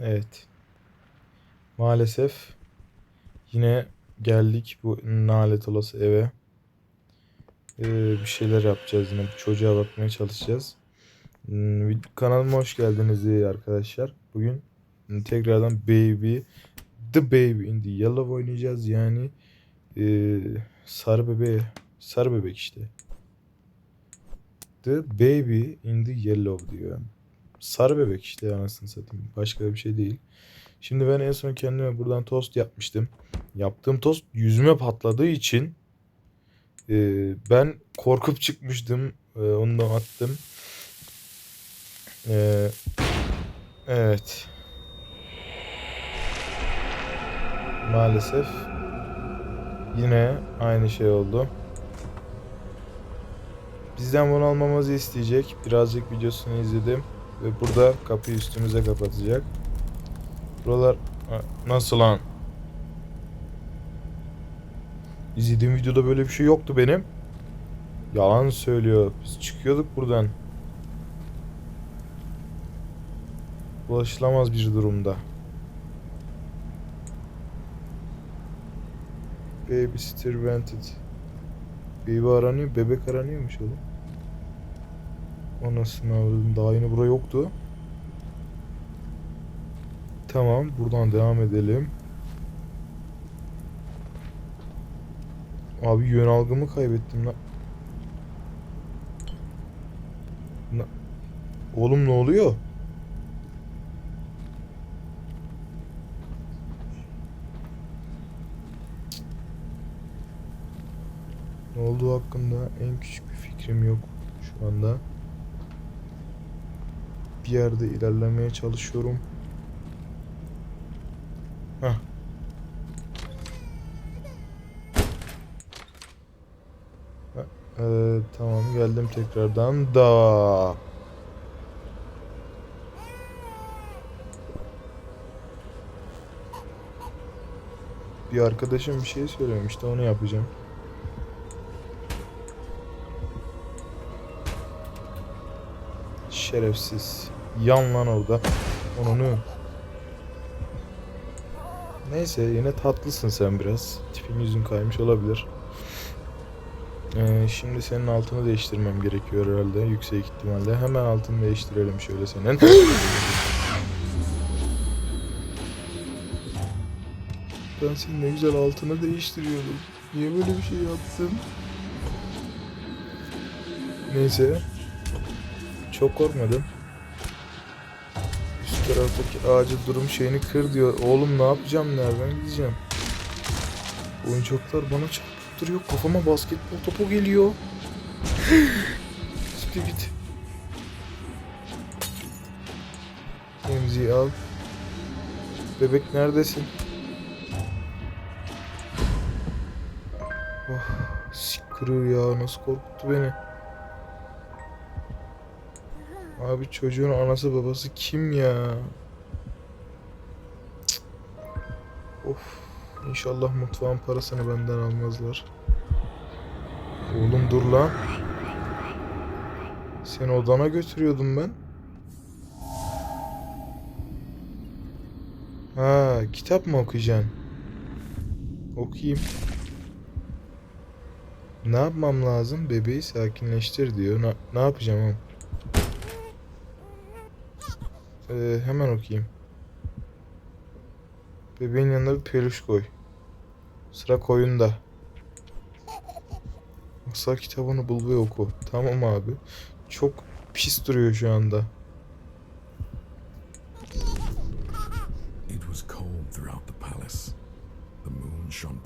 Evet. Maalesef yine geldik bu nalet olası eve. Ee, bir şeyler yapacağız yine. Bu çocuğa bakmaya çalışacağız. Hmm, Kanalıma hoş geldiniz iyi arkadaşlar. Bugün tekrardan Baby The Baby in the Yellow oynayacağız. Yani ee, sarı bebeği sarı bebek işte. The Baby in the Yellow diyor. Sarı bebek işte anasını satayım. Başka bir şey değil. Şimdi ben en son kendime buradan tost yapmıştım. Yaptığım tost yüzüme patladığı için e, ben korkup çıkmıştım. E, onu da attım. E, evet. Maalesef yine aynı şey oldu. Bizden bunu almamızı isteyecek. Birazcık videosunu izledim. Ve burada kapıyı üstümüze kapatacak. Buralar nasıl lan? İzlediğim videoda böyle bir şey yoktu benim. Yalan söylüyor. Biz çıkıyorduk buradan. Ulaşılamaz bir durumda. Babysitter wanted. Baby aranıyor. Bebek aranıyormuş oğlum. Anasını avradım. Daha yeni bura yoktu. Tamam. Buradan devam edelim. Abi yön algımı kaybettim lan. Na- Oğlum ne oluyor? Ne olduğu hakkında en küçük bir fikrim yok şu anda. Bir yerde ilerlemeye çalışıyorum. Ha, Ee, tamam geldim tekrardan da. Bir arkadaşım bir şey söylemişti onu yapacağım. Şerefsiz. Yan lan orada. Onu Neyse yine tatlısın sen biraz. Tipin yüzün kaymış olabilir. Ee, şimdi senin altını değiştirmem gerekiyor herhalde yüksek ihtimalle. Hemen altını değiştirelim şöyle senin. ben senin ne güzel altını değiştiriyordum. Niye böyle bir şey yaptın? Neyse. Çok korkmadım. Üst taraftaki acil durum şeyini kır diyor. Oğlum ne yapacağım nereden gideceğim? Oyuncaklar bana çarpıp duruyor. Kafama basketbol topu geliyor. Siktir git. Emziği al. Bebek neredesin? Oh, siktir ya nasıl korkuttu beni. Abi çocuğun anası babası kim ya? Of. İnşallah mutfağın parasını benden almazlar. Oğlum dur lan. Seni odana götürüyordum ben. Ha, kitap mı okuyacaksın? Okuyayım. Ne yapmam lazım? Bebeği sakinleştir diyor. Ne, ne yapacağım oğlum? Ee, hemen okuyayım. Bebeğin yanına bir peluş koy. Sıra koyunda. Masal kitabını bul ve oku. Tamam abi. Çok pis duruyor şu anda.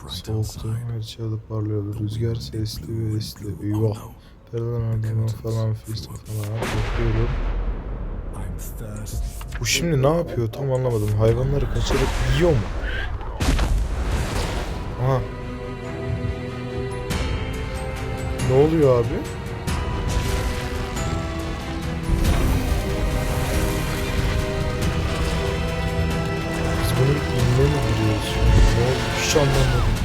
Soğuktu. Her çağda parlıyordu. Rüzgar sesli ve esli. Eyvah. Oh Perden ardından falan fistik falan. Bakıyorum. Bu şimdi ne yapıyor tam anlamadım. Hayvanları kaçırıp yiyor mu? Aha. Ne oluyor abi? Biz bunun inine mi giriyoruz? Ne oldu? Hiç anlamadım.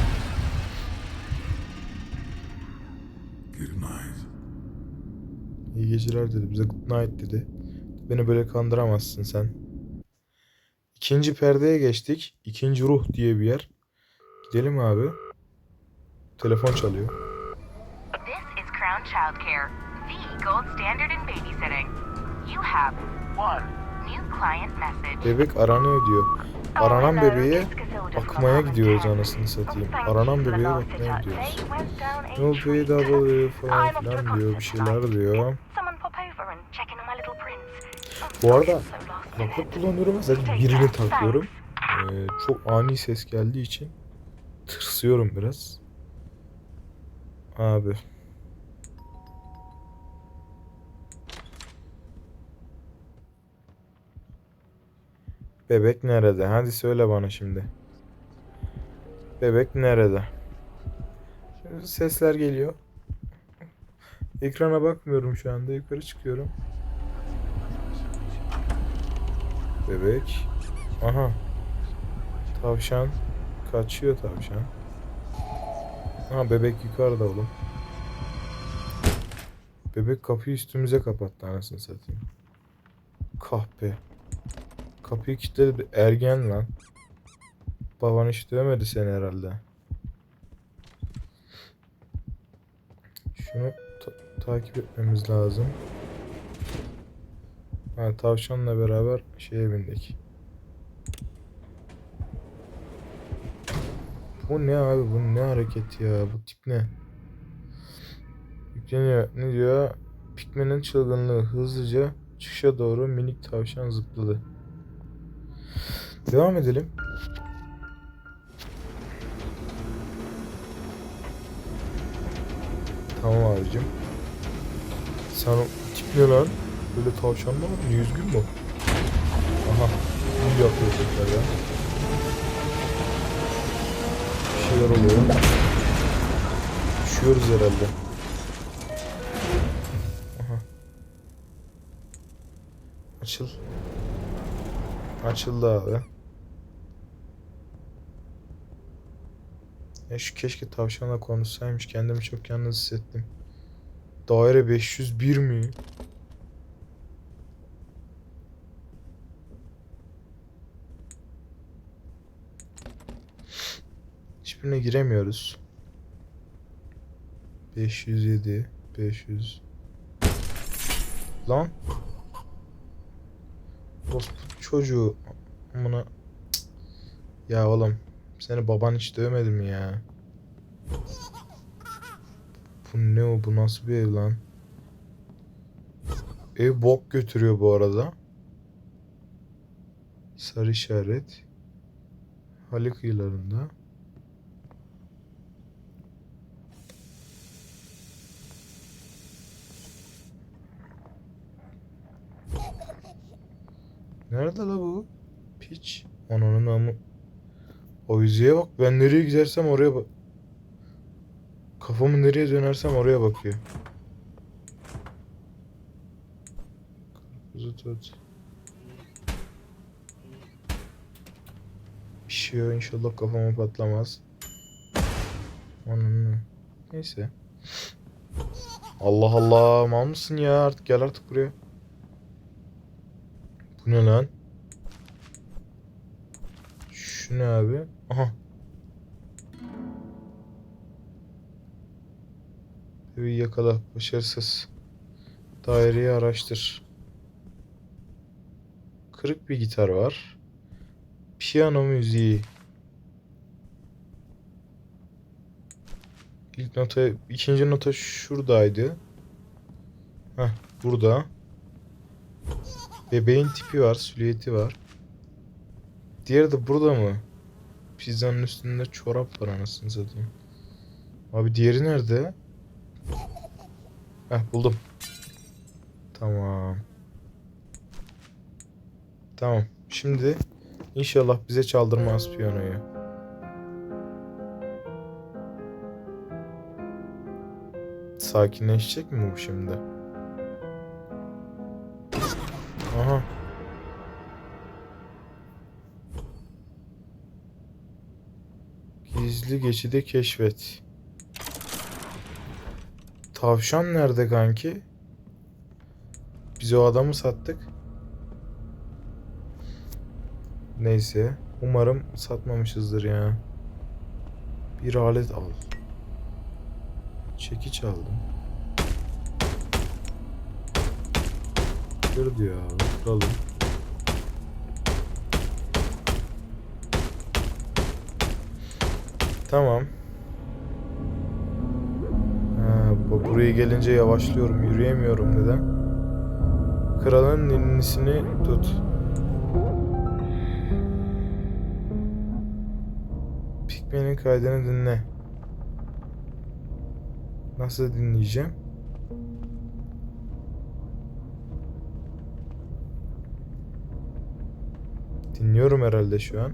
Good night. İyi geceler dedi. Bize good night dedi. Beni böyle kandıramazsın sen. İkinci perdeye geçtik. İkinci ruh diye bir yer. Gidelim abi. Telefon çalıyor. This is Crown Childcare, the gold standard in babysitting. You have one new client message. Bebek aranıyor diyor. Aranan bebeğe bakmaya gidiyoruz anasını satayım. Aranan bebeğe bakmaya gidiyoruz. No pay treat. double falan filan diyor. Bir şeyler diyor. Bu arada kulaklık kullanıyorum. Zaten birini takıyorum. Ee, çok ani ses geldiği için tırsıyorum biraz. Abi. Bebek nerede? Hadi söyle bana şimdi. Bebek nerede? Sesler geliyor. Ekrana bakmıyorum şu anda. Yukarı çıkıyorum. Bebek. Aha. Tavşan. Kaçıyor tavşan. Aha bebek yukarıda oğlum. Bebek kapıyı üstümüze kapattı anasını satayım. Kahpe. Kapıyı kilitledi. Ergen lan. Baban hiç dövmedi seni herhalde. Şunu ta- takip etmemiz lazım. Ha, tavşanla beraber şeye bindik. Bu ne abi? Bu ne hareket ya? Bu tip ne? Yükleniyor. Ne diyor? Pikmenin çılgınlığı hızlıca çıkışa doğru minik tavşan zıpladı. Devam edelim. Tamam abicim. Sen o tip ne lan? Böyle tavşanlar var mı? Yüzgün mü? Aha. İyi yapıyor tekrar ya. Bir şeyler oluyor. Düşüyoruz herhalde. Aha. Açıl. Açıldı abi. Ya şu keşke tavşanla konuşsaymış. Kendimi çok yalnız hissettim. Daire 501 mi? Hiçbirine giremiyoruz. 507 500 Lan. Orospu çocuğu Amına. Ya oğlum Seni baban hiç dövmedi mi ya? Bu ne o bu nasıl bir ev lan? Ev bok götürüyor bu arada. Sarı işaret. Hali kıyılarında Nerede la bu? Piç. Ananın amı. O yüzeye bak. Ben nereye gidersem oraya bak. Kafamı nereye dönersem oraya bakıyor. Karpuzu tut. Pişiyor inşallah kafama patlamaz. Ananı. Neyse. Allah Allah. Mal mısın ya? Artık gel artık buraya. Bu ne lan? Şu ne abi? Aha. Bebeği yakala. Başarısız. Daireyi araştır. Kırık bir gitar var. Piyano müziği. İlk nota, ikinci nota şuradaydı. Heh, burada. Bebeğin tipi var, silüeti var. Diğeri de burada mı? Pizzanın üstünde çorap var anasını satayım. Abi diğeri nerede? Heh buldum. Tamam. Tamam. Şimdi inşallah bize çaldırmaz piyanoyu. Sakinleşecek mi bu şimdi? Aha. Gizli geçidi keşfet. Tavşan nerede kanki? Biz o adamı sattık. Neyse. Umarım satmamışızdır ya. Bir alet al. Çekiç aldım. Kır diyor abi. Kıralım. Tamam. Ha, bu- buraya gelince yavaşlıyorum. Yürüyemiyorum neden? Kralın ninnisini tut. Pikmen'in kaydını dinle. Nasıl dinleyeceğim? Dinliyorum herhalde şu an.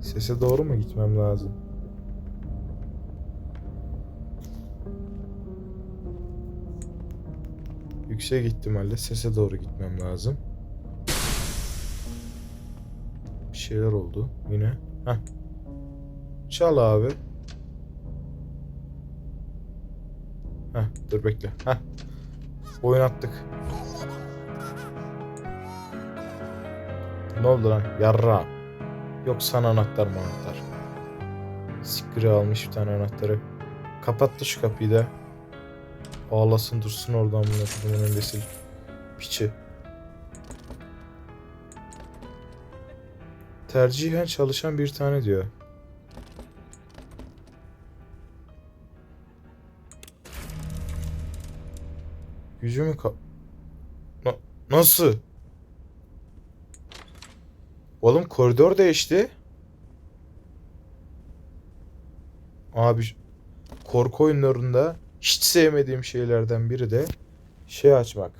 Sese doğru mu gitmem lazım? Yüksek ihtimalle sese doğru gitmem lazım. Bir şeyler oldu yine. Heh. Çal abi. Heh, dur bekle. Heh. Oyun attık. Ne oldu lan? Yarra. Yok sana anahtar mı anahtar? Sikri almış bir tane anahtarı. Kapattı şu kapıyı da. Ağlasın dursun oradan bunu bunun öndesil. Piçi. Tercihen çalışan bir tane diyor. Gücümü ka... Na- nasıl? Oğlum koridor değişti. Abi korku oyunlarında hiç sevmediğim şeylerden biri de şey açmak.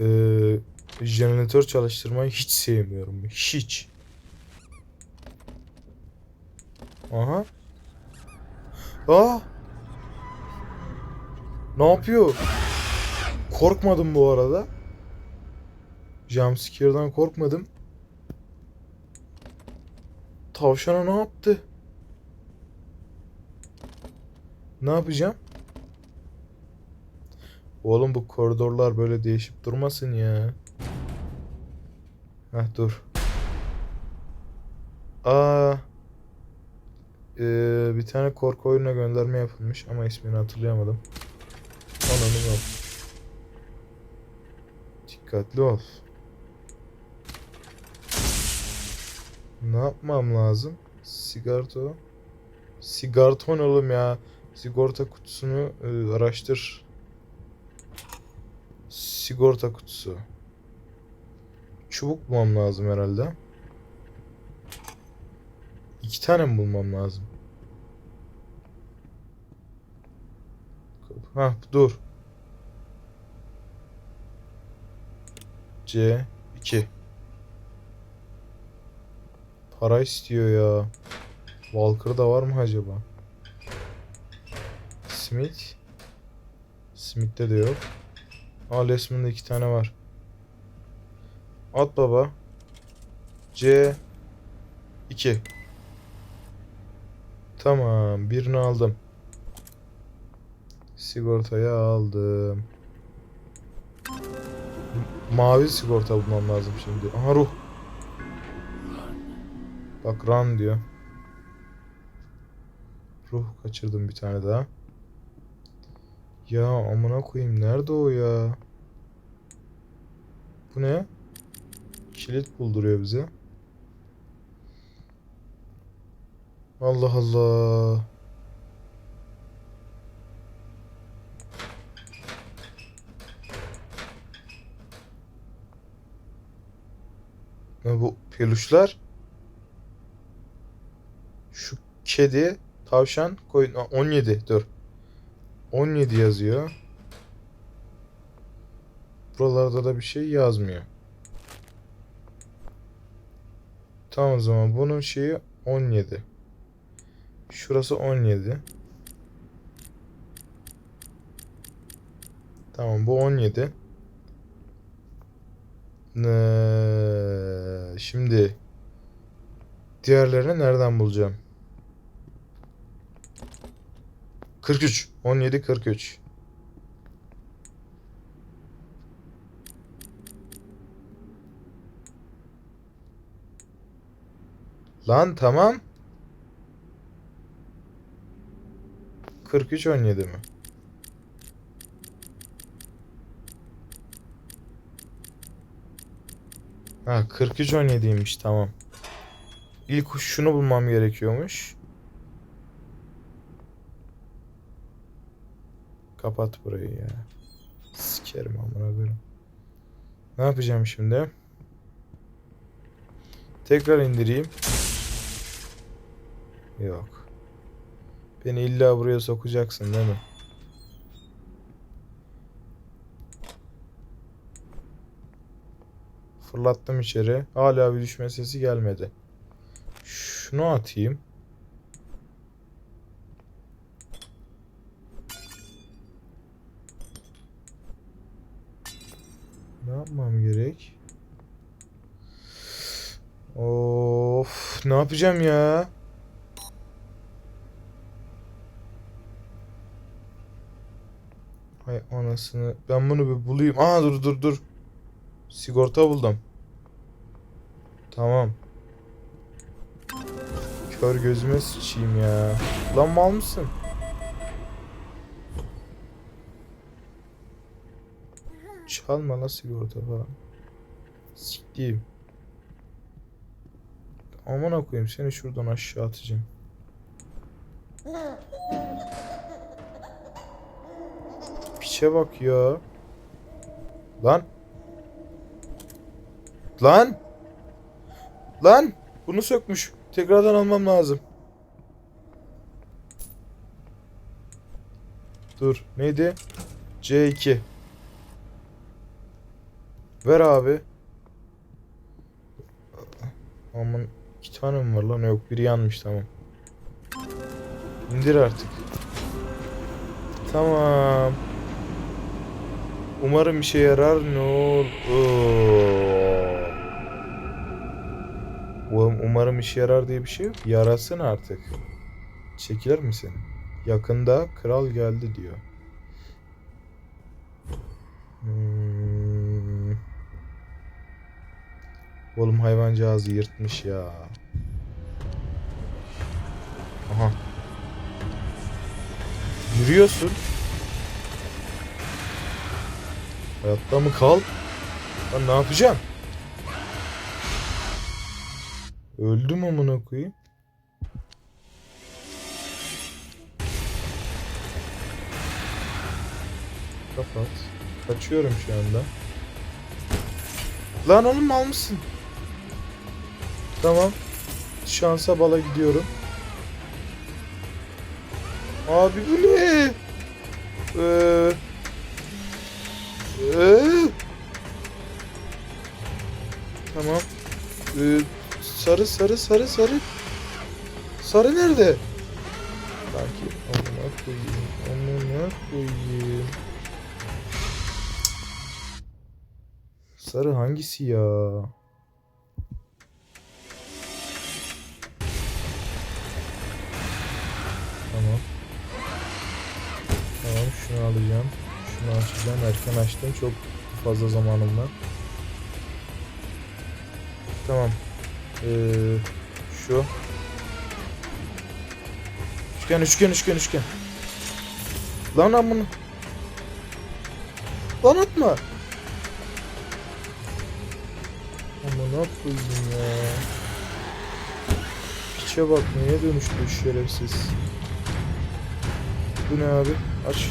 Ee, jeneratör çalıştırmayı hiç sevmiyorum. Hiç. Aha. Aa. Ne yapıyor? Korkmadım bu arada. Jumpscare'dan korkmadım. Tavşana ne yaptı? Ne yapacağım? Oğlum bu koridorlar böyle değişip durmasın ya. Heh dur. Aa. Ee, bir tane korku oyununa gönderme yapılmış ama ismini hatırlayamadım. Ananı yap. Dikkatli ol. Ne yapmam lazım? Sigarto. Sigarton oğlum ya. Sigorta kutusunu e, araştır. Sigorta kutusu. Çubuk bulmam lazım herhalde. İki tane mi bulmam lazım? Ha dur. C 2. Para istiyor ya. Walker'da var mı acaba? Smith. Smith'te de yok. Aa Lesman'da iki tane var. At baba. C 2. Tamam, birini aldım. Sigortayı aldım. Mavi sigorta bulmam lazım şimdi. Aha ruh. Bak run diyor. Ruh kaçırdım bir tane daha. Ya amına koyayım nerede o ya? Bu ne? Kilit bulduruyor bize. Allah Allah. Ne bu peluşlar? Şu kedi, tavşan, koyun. Aa, 17 dur. 17 yazıyor. Buralarda da bir şey yazmıyor. Tamam o zaman bunun şeyi 17. Şurası 17. Tamam bu 17. Ee, şimdi diğerlerini nereden bulacağım? 43. 17 43. Lan tamam. 43 17 mi? Ha 43 17'ymiş tamam. İlk şunu bulmam gerekiyormuş. Kapat burayı ya. Sikerim amına koyayım. Ne yapacağım şimdi? Tekrar indireyim. Yok. Beni illa buraya sokacaksın değil mi? Fırlattım içeri. Hala bir düşme sesi gelmedi. Şunu atayım. Ne yapmam gerek? Of, ne yapacağım ya? Hay anasını. Ben bunu bir bulayım. Aa dur dur dur. Sigorta buldum. Tamam. Kör gözüme sıçayım ya. Lan mal mısın? Çalma la sigorta falan. Siktiğim. Aman koyayım seni şuradan aşağı atacağım. Piçe bak ya. Lan. Lan. Lan. Bunu sökmüş. Tekrardan almam lazım. Dur. Neydi? C2. Ver abi. Aman iki tane mi var lan? Yok biri yanmış tamam. İndir artık. Tamam. Umarım işe yarar ne olur. Umarım, işe yarar diye bir şey yok. Yarasın artık. Çekilir misin? Yakında kral geldi diyor. Hmm. Oğlum hayvancağızı yırtmış ya. Aha. Yürüyorsun. Hayatta mı kal? Ben ne yapacağım? Öldüm amına koyayım. Kapat. Kaçıyorum şu anda. Lan oğlum mal mısın? Tamam. Şansa bala gidiyorum. Abi bu ne? Ee, ee, tamam. Ee, sarı sarı sarı sarı. Sarı nerede? Sanki amına koyayım. Amına koyayım. Sarı hangisi ya? Tamam. Tamam şunu alacağım. Şunu açacağım. Erken açtım. Çok fazla zamanım var. Tamam. Ee, şu. Üçgen üçgen üçgen üçgen. Lan amına. Lan atma. Amına koyayım ya. Piçe bak neye dönüştü şerefsiz. Bu ne abi? Aç.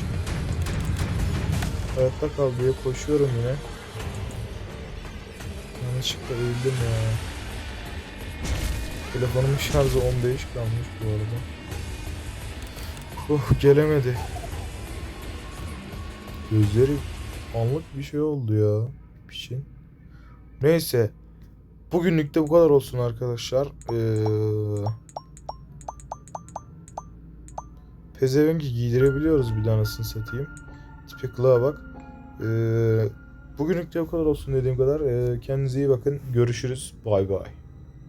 Hayatta kal diye koşuyorum yine. Yanlışlıkla eğildim ya. Telefonumun şarjı 15 kalmış bu arada. Oh gelemedi. Gözleri anlık bir şey oldu ya. Piçin. Neyse. Bugünlük de bu kadar olsun arkadaşlar. Ee, Pezevenki giydirebiliyoruz bir anasını satayım. Tipe kılığa bak. Ee, bugünlük de bu kadar olsun dediğim kadar. Ee, kendinize iyi bakın. Görüşürüz. Bay bay.